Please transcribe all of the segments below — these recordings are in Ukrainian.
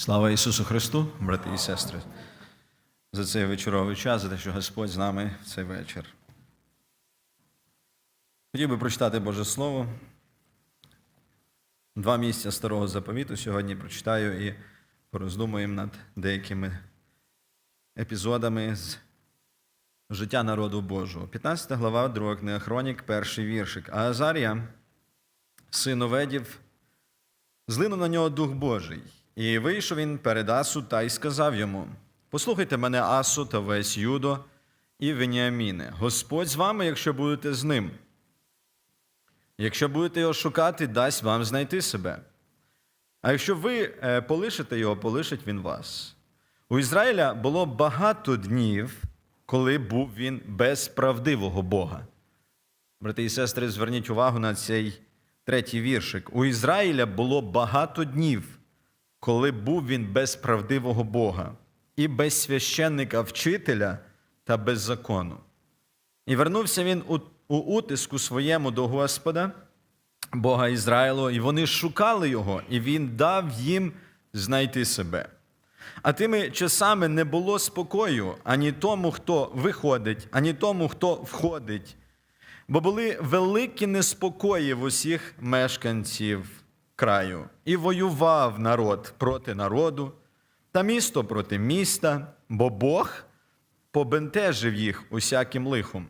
Слава Ісусу Христу, брати і сестри, за цей вечоровий час, за те, що Господь з нами в цей вечір. Хотів би прочитати Боже Слово. Два місця старого заповіту сьогодні прочитаю і пороздумуємо над деякими епізодами з життя народу Божого. 15 глава, 2 книга Хронік, перший віршик. А Азарія, син Оведів, Злинув на нього Дух Божий, і вийшов він перед Асу та й сказав йому: Послухайте мене, Асу та весь Юдо і Веніаміне. Господь з вами, якщо будете з ним. Якщо будете його шукати, дасть вам знайти себе. А якщо ви е, полишите його, полишить він вас. У Ізраїля було багато днів, коли був він без правдивого Бога. Брати і сестри, зверніть увагу на цей третій віршик. У Ізраїля було багато днів, коли був він без правдивого Бога, і без священника вчителя та без закону. І вернувся він у, у утиску своєму до Господа, Бога Ізраїлу, і вони шукали його, і він дав їм знайти себе. А тими часами не було спокою ані тому, хто виходить, ані тому, хто входить, бо були великі неспокої в усіх мешканців краю, і воював народ проти народу, та місто проти міста, бо Бог побентежив їх усяким лихом.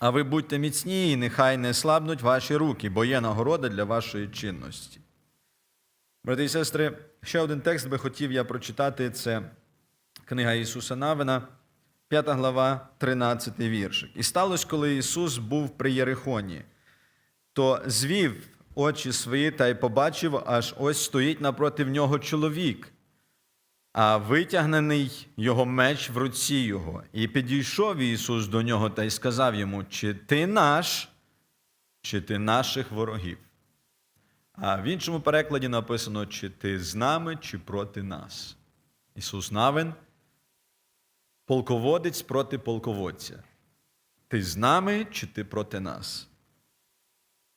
А ви будьте міцні, і нехай не слабнуть ваші руки, бо є нагорода для вашої чинності. Брати і сестри, ще один текст би хотів я прочитати. Це книга Ісуса Навина, 5 глава, 13 віршик. І сталося, коли Ісус був при Єрихоні, то звів очі свої та й побачив, аж ось стоїть напроти нього чоловік, а витягнений його меч в руці його. І підійшов Ісус до нього та й сказав йому: Чи ти наш, чи ти наших ворогів? А в іншому перекладі написано, чи ти з нами, чи проти нас. Ісус Навин, полководець проти полководця. Ти з нами, чи ти проти нас?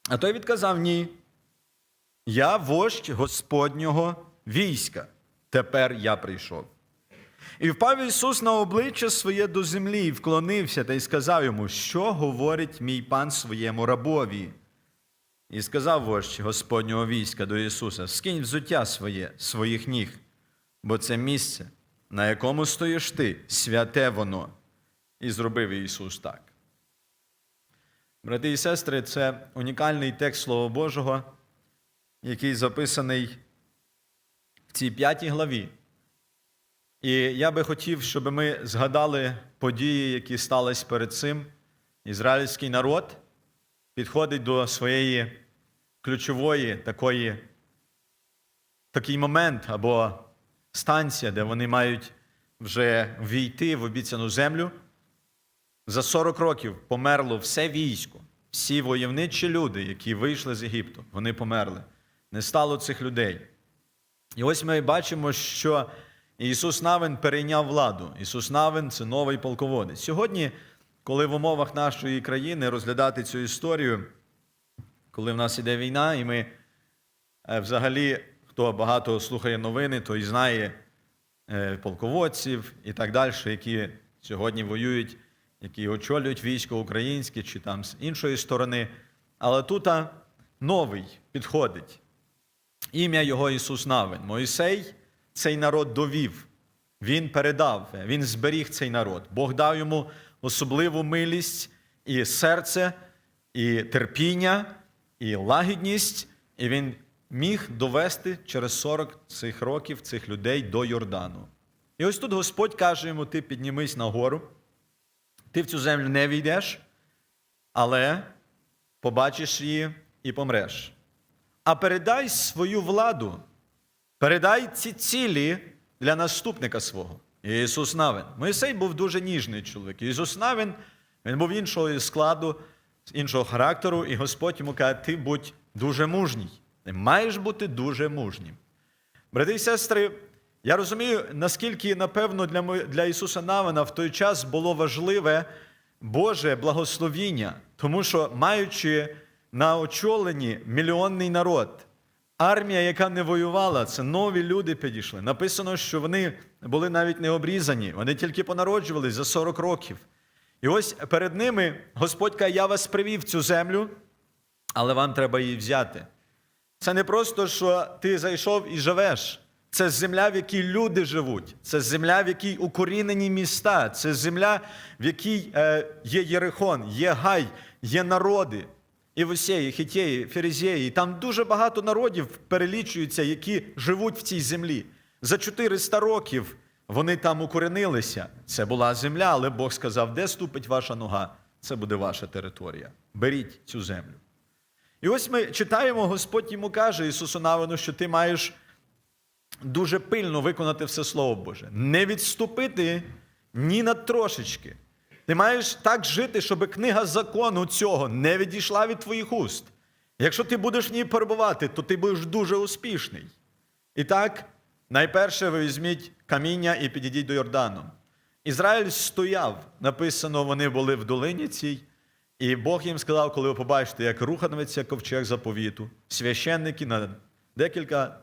А той відказав ні. Я вождь Господнього війська. Тепер я прийшов. І впав Ісус на обличчя своє до землі і вклонився та й сказав йому, що говорить мій пан своєму рабові. І сказав вождь Господнього війська до Ісуса: скинь взуття своє, своїх ніг, бо це місце, на якому стоїш ти, святе воно. І зробив Ісус так. Брати і сестри, це унікальний текст Слова Божого, який записаний в цій п'ятій главі. І я би хотів, щоб ми згадали події, які стались перед цим. Ізраїльський народ підходить до своєї ключової такої, такий момент або станція, де вони мають вже війти в обіцяну землю. За 40 років померло все військо, всі войовничі люди, які вийшли з Єгипту, вони померли. Не стало цих людей. І ось ми бачимо, що Ісус Навин перейняв владу. Ісус Навин це новий полководець. Сьогодні, коли в умовах нашої країни розглядати цю історію, коли в нас іде війна, і ми е, взагалі, хто багато слухає новини, той знає е, полководців і так далі, які сьогодні воюють, які очолюють військо українське чи там з іншої сторони. Але тут новий підходить. Ім'я його Ісус Навин. Моїсей цей народ довів. Він передав, він зберіг цей народ. Бог дав йому особливу милість і серце, і терпіння, і лагідність, і він міг довести через 40 цих років цих людей до Йордану. І ось тут Господь каже йому: ти піднімись на гору, ти в цю землю не війдеш, але побачиш її і помреш. А передай свою владу, передай ці цілі для наступника свого. Ісус Навин. Моїсей був дуже ніжний чоловік. Ісус Навин, він був іншого складу, іншого характеру, і Господь йому каже, ти будь дуже мужній. Ти маєш бути дуже мужнім. Брати і сестри, я розумію, наскільки, напевно, для, для Ісуса Навина в той час було важливе Боже благословіння, тому що, маючи на очоленні мільйонний народ, армія, яка не воювала, це нові люди підійшли. Написано, що вони були навіть не обрізані, вони тільки понароджувались за 40 років. І ось перед ними Господь каже, я вас привів в цю землю, але вам треба її взяти. Це не просто, що ти зайшов і живеш. Це земля, в якій люди живуть. Це земля, в якій укорінені міста. Це земля, в якій е, є Єрихон, є Гай, є народи. І Вусеї, Хітєї, Ферезєї. Там дуже багато народів перелічуються, які живуть в цій землі. За 400 років вони там укоренилися. Це була земля, але Бог сказав, де ступить ваша нога, це буде ваша територія. Беріть цю землю. І ось ми читаємо, Господь йому каже Ісусу Навину, що ти маєш дуже пильно виконати все Слово Боже, не відступити ні на трошечки. Ти маєш так жити, щоб книга закону цього не відійшла від твоїх уст. Якщо ти будеш в ній перебувати, то ти будеш дуже успішний. І так, найперше ви візьміть каміння і підійдіть до Йордану. Ізраїль стояв, написано, вони були в долині цій, і Бог їм сказав, коли ви побачите, як рухатиметься ковчег заповіту, священники на декілька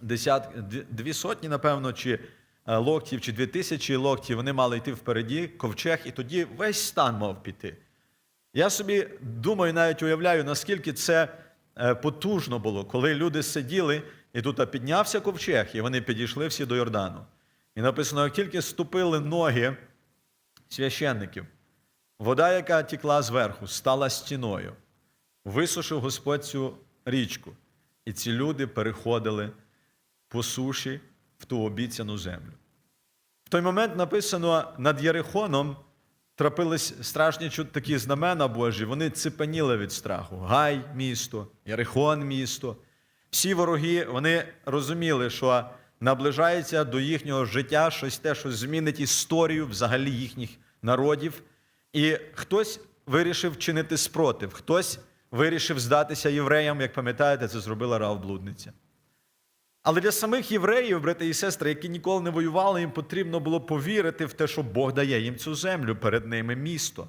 десят, дві- сотні, напевно, чи е, локтів, чи дві тисячі локтів, вони мали йти впереді, ковчег, і тоді весь стан мав піти. Я собі думаю, навіть уявляю, наскільки це е, потужно було, коли люди сиділи, і тут піднявся ковчег, і вони підійшли всі до Йордану. І написано, як тільки ступили ноги священників, вода, яка тікла зверху, стала стіною. Висушив Господь цю річку, і ці люди переходили по суші в ту обіцяну землю. В той момент написано над Єрихоном трапились страшні такі знамена Божі, вони ципеніли від страху. Гай місто, Єрихон місто. Всі вороги вони розуміли, що наближається до їхнього життя щось те, що змінить історію взагалі їхніх народів. І хтось вирішив чинити спротив, хтось вирішив здатися євреям, як пам'ятаєте, це зробила Рав блудниця. Але для самих євреїв, брати і сестри, які ніколи не воювали, їм потрібно було повірити в те, що Бог дає їм цю землю, перед ними місто,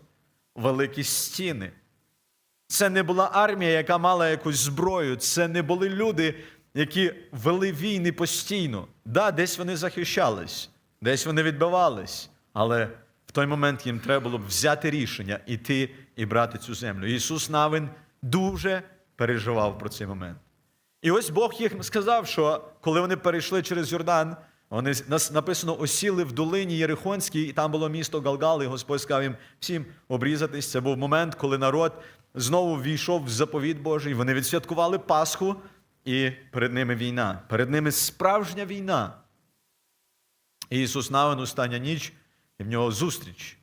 великі стіни. Це не була армія, яка мала якусь зброю. Це не були люди, які вели війни постійно. Да, десь вони захищались, десь вони відбивались, але в той момент їм треба було б взяти рішення іти і брати цю землю. Ісус Навин дуже переживав про цей момент. І ось Бог їм сказав, що коли вони перейшли через Йордан, вони написано осіли в долині Єрихонській, і там було місто Галгал, і Господь сказав їм всім обрізатись. Це був момент, коли народ знову війшов в заповіт Божий. Вони відсвяткували Пасху, і перед ними війна. Перед ними справжня війна. І Ісус Навин остання ніч, і в нього зустріч.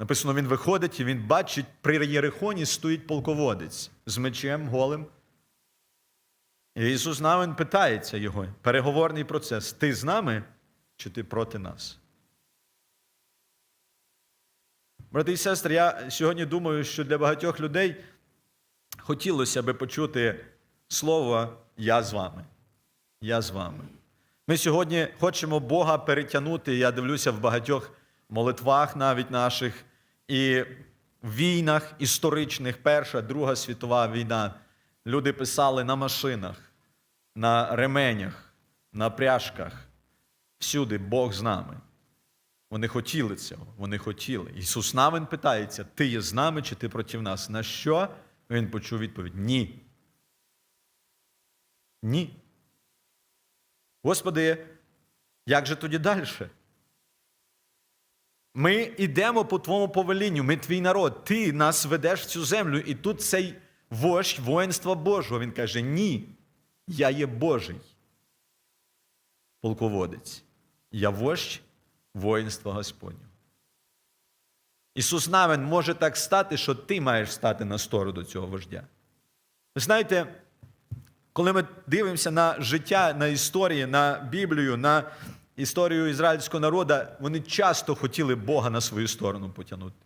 Написано, він виходить і він бачить, при Єрихоні стоїть полководець з мечем голим. І Ісус Навин питається його, переговорний процес: ти з нами чи ти проти нас? Брати і сестри, я сьогодні думаю, що для багатьох людей хотілося би почути слово Я з вами. Я з вами. Ми сьогодні хочемо Бога перетягнути. Я дивлюся в багатьох молитвах навіть наших і в війнах історичних, Перша, Друга світова війна. Люди писали на машинах, на ременях, на пряжках. Всюди Бог з нами. Вони хотіли цього, вони хотіли. Ісус Навин питається: Ти є з нами чи ти проти нас? На що? Він почув відповідь: Ні. Ні. Господи, як же тоді далі? Ми йдемо по Твоєму повелінню, ми твій народ, ти нас ведеш в цю землю, і тут цей вождь воїнства Божого. Він каже: Ні, я є Божий. Полководець. Я вождь воїнства Господнього. Ісус Навин може так стати, що ти маєш стати на сторону цього вождя. Ви знаєте, коли ми дивимося на життя, на історії, на Біблію, на історію ізраїльського народу, вони часто хотіли Бога на свою сторону потягнути.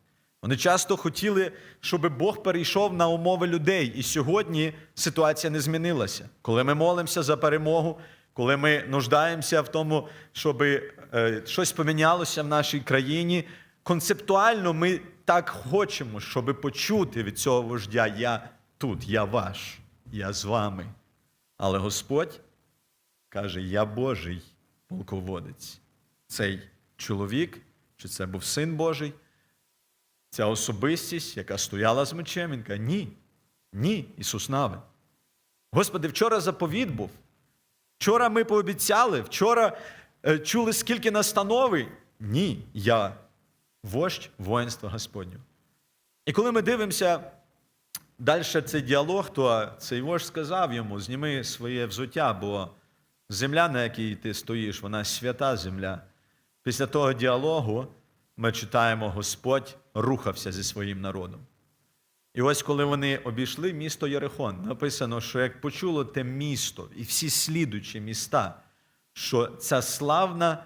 Вони часто хотіли, щоб Бог перейшов на умови людей. І сьогодні ситуація не змінилася. Коли ми молимося за перемогу, коли ми нуждаємося в тому, щоб е, щось помінялося в нашій країні, концептуально ми так хочемо, щоб почути від цього вождя: Я тут, я ваш, я з вами. Але Господь каже: Я Божий полководець. Цей чоловік, чи це був син Божий, ця особистість, яка стояла з мечем, він каже, ні, ні, Ісус Навин. Господи, вчора заповіт був. Вчора ми пообіцяли, вчора е, чули, скільки настанови. Ні, я вождь воїнства Господнього. І коли ми дивимося далі цей діалог, то цей вождь сказав йому: зніми своє взуття, бо земля, на якій ти стоїш, вона свята земля. Після того діалогу ми читаємо, Господь рухався зі своїм народом. І ось коли вони обійшли місто Єрихон, написано, що як почуло те місто і всі слідучі міста, що ця славна,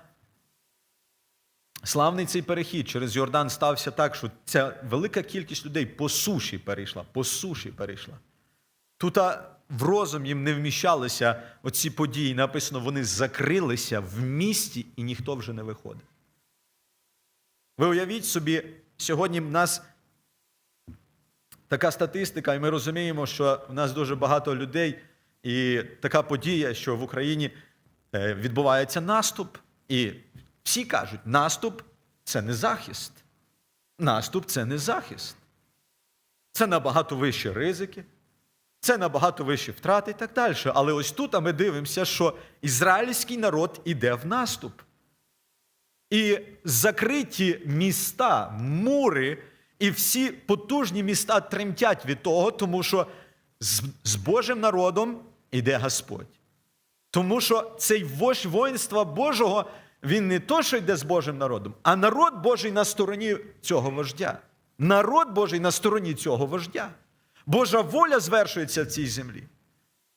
славний цей перехід через Йордан стався так, що ця велика кількість людей по суші перейшла, по суші перейшла. Тут в розум їм не вміщалися оці події. Написано, вони закрилися в місті, і ніхто вже не виходить. Ви уявіть собі, сьогодні в нас така статистика, і ми розуміємо, що в нас дуже багато людей, і така подія, що в Україні е, відбувається наступ, і всі кажуть, наступ це не захист. Наступ це не захист. Це набагато вищі ризики, це набагато вищі втрати і так далі. Але ось тут ми дивимося, що ізраїльський народ іде в наступ. І закриті міста, мури, і всі потужні міста тремтять від того, тому що з, Божим народом іде Господь. Тому що цей вождь воїнства Божого, він не то, що йде з Божим народом, а народ Божий на стороні цього вождя. Народ Божий на стороні цього вождя. Божа воля звершується в цій землі.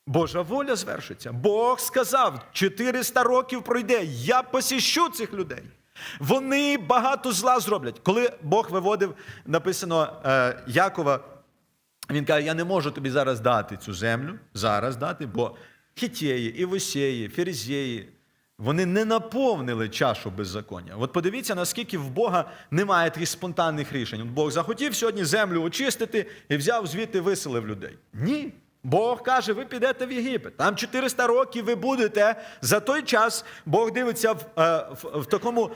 Божа воля звершиться. Бог сказав, 400 років пройде, я посіщу цих людей. Вони багато зла зроблять. Коли Бог виводив, написано е, Якова, він каже: Я не можу тобі зараз дати цю землю, зараз дати, бо хітєї, івосеї, ферезєї, вони не наповнили чашу беззаконня. От подивіться, наскільки в Бога немає таких спонтанних рішень. Бог захотів сьогодні землю очистити і взяв звідти виселив людей. Ні. Бог каже, ви підете в Єгипет. Там 400 років ви будете. За той час Бог дивиться в, е, в, в такому е,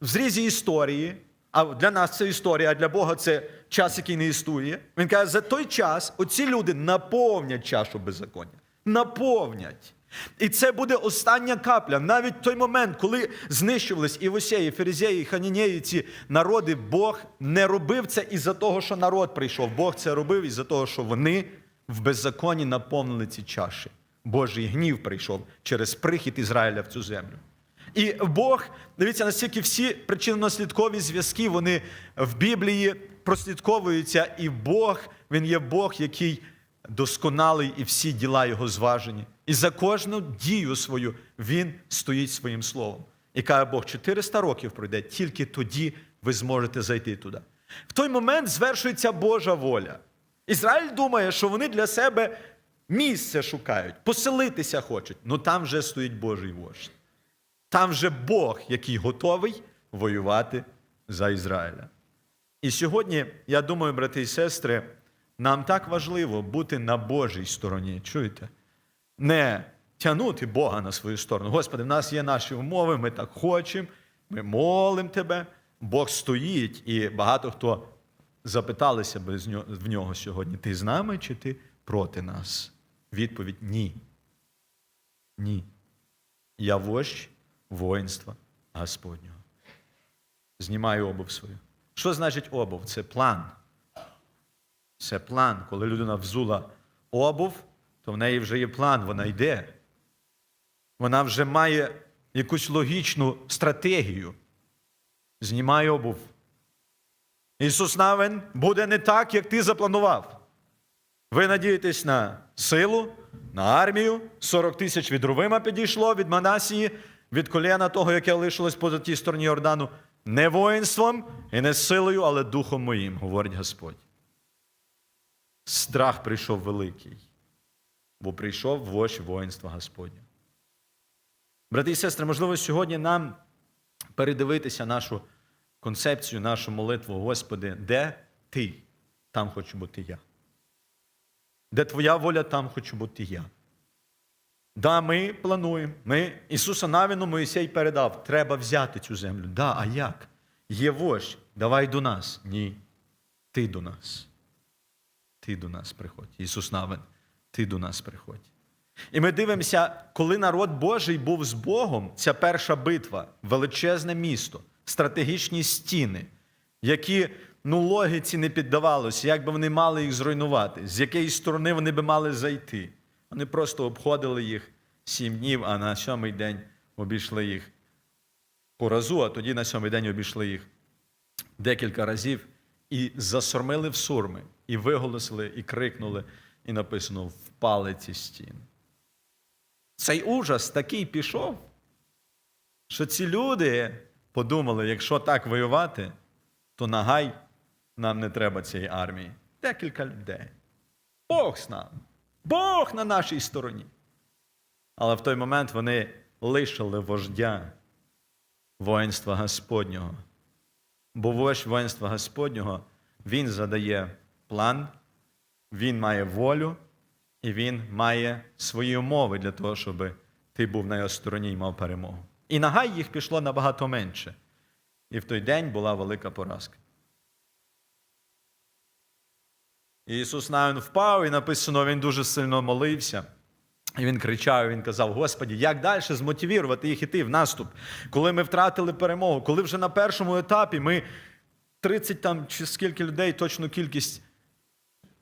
в зрізі історії. А для нас це історія, а для Бога це час, який не існує. Він каже, за той час оці люди наповнять чашу беззаконня. Наповнять. І це буде остання капля. Навіть той момент, коли знищувались і Восеї, Ферезеї, Ханінеї, ці народи, Бог не робив це із-за того, що народ прийшов. Бог це робив із-за того, що вони в беззаконні наповнили ці чаші. Божий гнів прийшов через прихід Ізраїля в цю землю. І Бог, дивіться, настільки всі причинно-наслідкові зв'язки вони в Біблії прослідковуються, і Бог, Він є Бог, який досконалий, і всі діла Його зважені. І за кожну дію свою Він стоїть своїм словом. І каже Бог, 400 років пройде, тільки тоді ви зможете зайти туди. В той момент звершується Божа воля. Ізраїль думає, що вони для себе місце шукають, поселитися хочуть. Ну там вже стоїть Божий вождь. Там вже Бог, який готовий воювати за Ізраїля. І сьогодні, я думаю, брати і сестри, нам так важливо бути на Божій стороні. Чуєте? Не тягнути Бога на свою сторону. Господи, в нас є наші умови, ми так хочемо, ми молимо Тебе. Бог стоїть, і багато хто запиталися нього- в нього сьогодні: ти з нами чи ти проти нас? Відповідь ні. Ні. Я вождь воїнства Господнього. Знімаю обув свою. Що значить обув? Це план. Це план. Коли людина взула обув, то в неї вже є план, вона йде. Вона вже має якусь логічну стратегію. Знімай обув. Ісус Навин буде не так, як ти запланував. Ви надієтесь на силу, на армію. 40 тисяч від Рувима підійшло, від Манасії, від коліна того, яке лишилось по тій стороні Йордану. Не воїнством і не силою, але духом моїм, говорить Господь. Страх прийшов великий, бо прийшов вождь воїнства Господня. Брати і сестри, можливо, сьогодні нам передивитися нашу концепцію, нашу молитву, Господи, де ти? Там хочу бути я. Де твоя воля, там хочу бути я. Да, ми плануємо. Ми Ісуса Навіну Моїсей передав. Треба взяти цю землю. Да, а як? Є вождь, давай до нас. Ні. Ти до нас. Ти до нас приходь. Ісус Навин, ти до нас приходь. І ми дивимося, коли народ Божий був з Богом, ця перша битва, величезне місто, стратегічні стіни, які ну, логіці не піддавалося, як би вони мали їх зруйнувати, з якої сторони вони би мали зайти. Вони просто обходили їх сім днів, а на сьомий день обійшли їх по разу, а тоді на сьомий день обійшли їх декілька разів і засормили в сурми, і виголосили, і крикнули, і написано: впали ці стіни. Цей ужас такий пішов, що ці люди подумали, якщо так воювати, то нагай нам не треба цієї армії. Декілька людей. Бог з нами. Бог на нашій стороні. Але в той момент вони лишили вождя воїнства Господнього. Бо вождь воїнства Господнього, він задає план, він має волю, і він має свої умови для того, щоб ти був на його стороні і мав перемогу. І на Гай їх пішло набагато менше. І в той день була велика поразка. І Ісус навіть впав, і написано, він дуже сильно молився. І він кричав, він казав: Господі, як далі змотивувати їх іти в наступ, коли ми втратили перемогу, коли вже на першому етапі ми 30 там чи скільки людей, точну кількість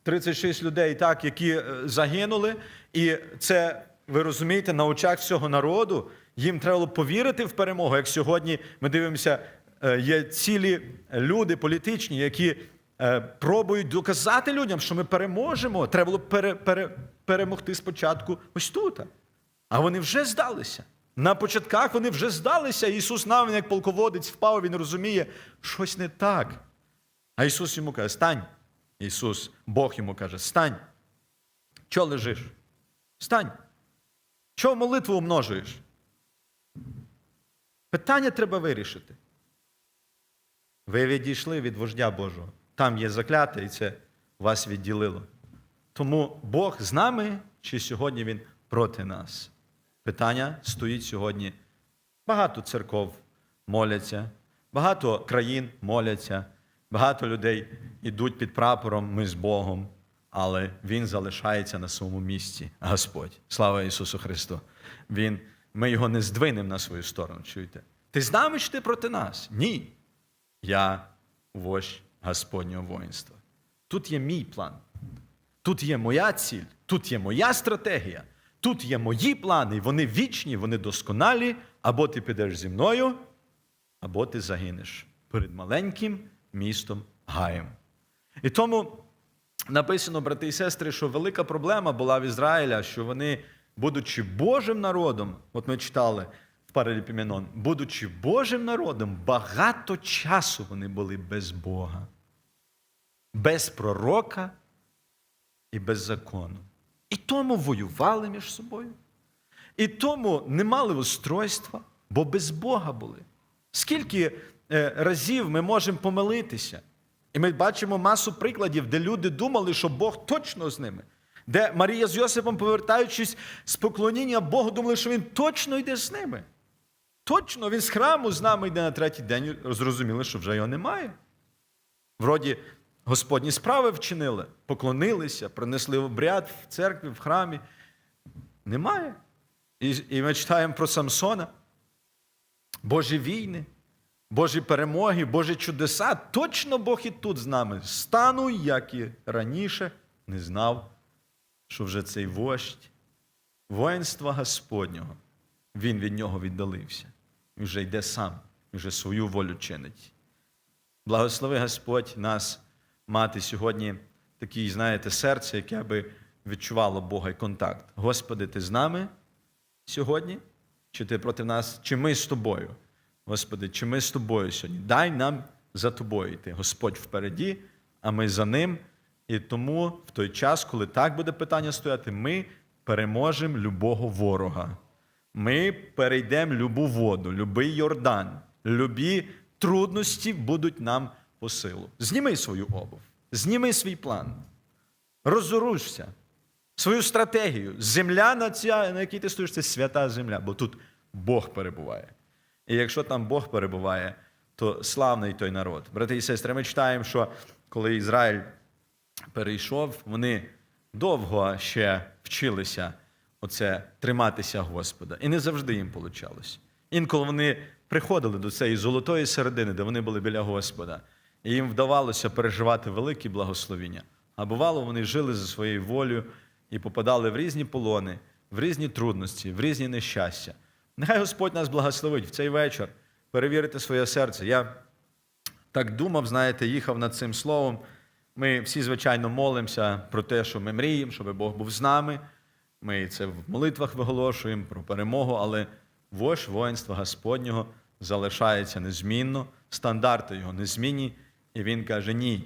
36 людей, так, які е, загинули, і це, ви розумієте, на очах всього народу їм треба було повірити в перемогу. Як сьогодні ми дивимося, е, є цілі люди політичні, які е, пробують доказати людям, що ми переможемо. Треба було пере, пере, перемогти спочатку ось тут. А вони вже здалися. На початках вони вже здалися. Ісус навіть як полководець впав, він розуміє, щось не так. А Ісус йому каже: стань. Ісус, Бог йому каже: стань. Чого лежиш? Стань. Чого молитву умножуєш? Питання треба вирішити. Ви відійшли від вождя Божого. Там є закляте, і це вас відділило. Тому Бог з нами, чи сьогодні Він проти нас? Питання стоїть сьогодні. Багато церков моляться, багато країн моляться, багато людей йдуть під прапором, ми з Богом, але Він залишається на своєму місці. Господь. Слава Ісусу Христу! Він, Ми його не здвинемо на свою сторону. Чуєте? Ти з нами чи ти проти нас? Ні. Я вождь Господнього воїнства. Тут є мій план. Тут є моя ціль, тут є моя стратегія, тут є мої плани, вони вічні, вони досконалі. Або ти підеш зі мною, або ти загинеш перед маленьким містом Гаєм. І тому написано, брати і сестри, що велика проблема була в Ізраїля, що вони, будучи Божим народом, от ми читали в Параліпіменон, будучи Божим народом, багато часу вони були без Бога, без пророка і без закону. І тому воювали між собою. І тому не мали устройства, бо без Бога були. Скільки е, разів ми можемо помилитися? І ми бачимо масу прикладів, де люди думали, що Бог точно з ними. Де Марія з Йосипом, повертаючись з поклоніння Богу, думали, що він точно йде з ними. Точно, він з храму з нами йде на третій день, зрозуміли, що вже його немає. Вроді, Господні справи вчинили, поклонилися, принесли обряд в церкві, в храмі. Немає. І, і ми читаємо про Самсона. Божі війни, Божі перемоги, Божі чудеса. Точно Бог і тут з нами. Стану, як і раніше, не знав, що вже цей вождь воїнства Господнього, він від нього віддалився. Він вже йде сам, він вже свою волю чинить. Благослови Господь нас мати сьогодні таке, знаєте, серце, яке би відчувало Бога і контакт. Господи, ти з нами сьогодні? Чи ти проти нас, чи ми з тобою? Господи, чи ми з тобою сьогодні? Дай нам за тобою йти. Господь впереді, а ми за ним. І тому в той час, коли так буде питання стояти, ми переможемо любого ворога. Ми перейдемо любу воду, любий Йордан, любі трудності будуть нам по силу. Зніми свою обув, зніми свій план, розоружся, свою стратегію. Земля, на, ця, на якій ти стоїш, це свята земля, бо тут Бог перебуває. І якщо там Бог перебуває, то славний той народ. Брати і сестри, ми читаємо, що коли Ізраїль перейшов, вони довго ще вчилися оце триматися Господа. І не завжди їм вийшло. Інколи вони приходили до цієї золотої середини, де вони були біля Господа, і їм вдавалося переживати великі благословіння. А бувало, вони жили за своєю волею і попадали в різні полони, в різні трудності, в різні нещастя. Нехай Господь нас благословить в цей вечір перевірити своє серце. Я так думав, знаєте, їхав над цим словом. Ми всі, звичайно, молимося про те, що ми мріємо, щоб Бог був з нами. Ми це в молитвах виголошуємо про перемогу, але вож воїнства Господнього залишається незмінно, стандарти його незмінні. І він каже: ні,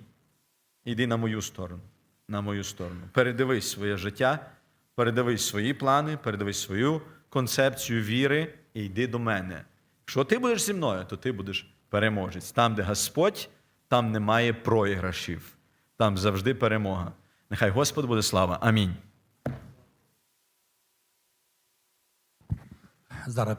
іди на мою сторону, на мою сторону. Передивись своє життя, передивись свої плани, передивись свою концепцію віри і йди до мене. Якщо ти будеш зі мною, то ти будеш переможець. Там, де Господь, там немає проіграшів, там завжди перемога. Нехай Господь буде слава. Амінь.